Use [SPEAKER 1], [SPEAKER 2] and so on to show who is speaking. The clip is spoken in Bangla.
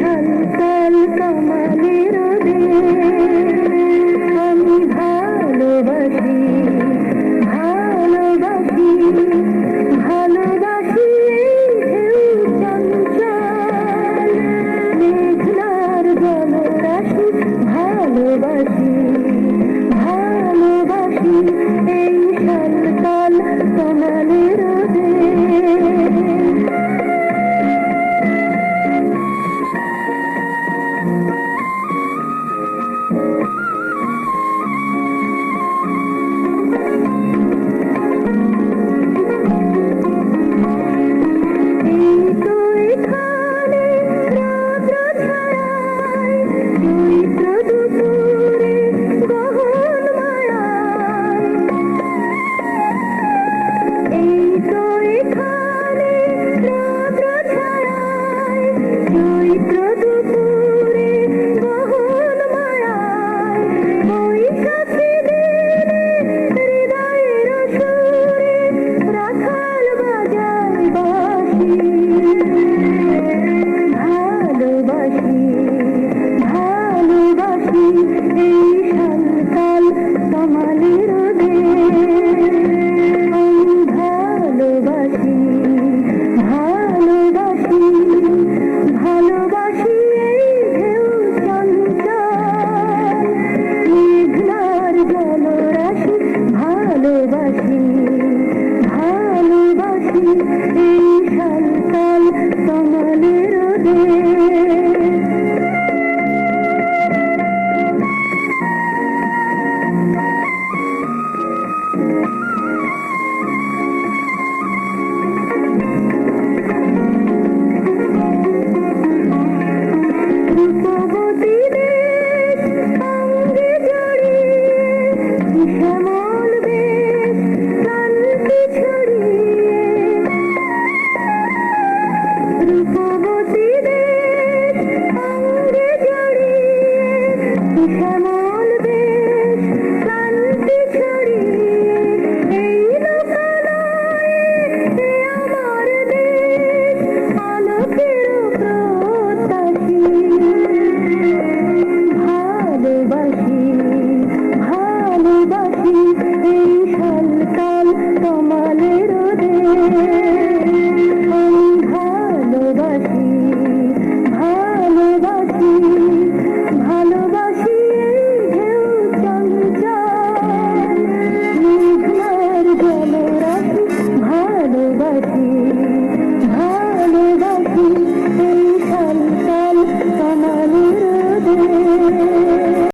[SPEAKER 1] হালকা হালকা মালের আমি ভালোবাসি ভালোবাসি ভালোবাসি মেঘনার জলরাশি ভালোবাসি। Yeah.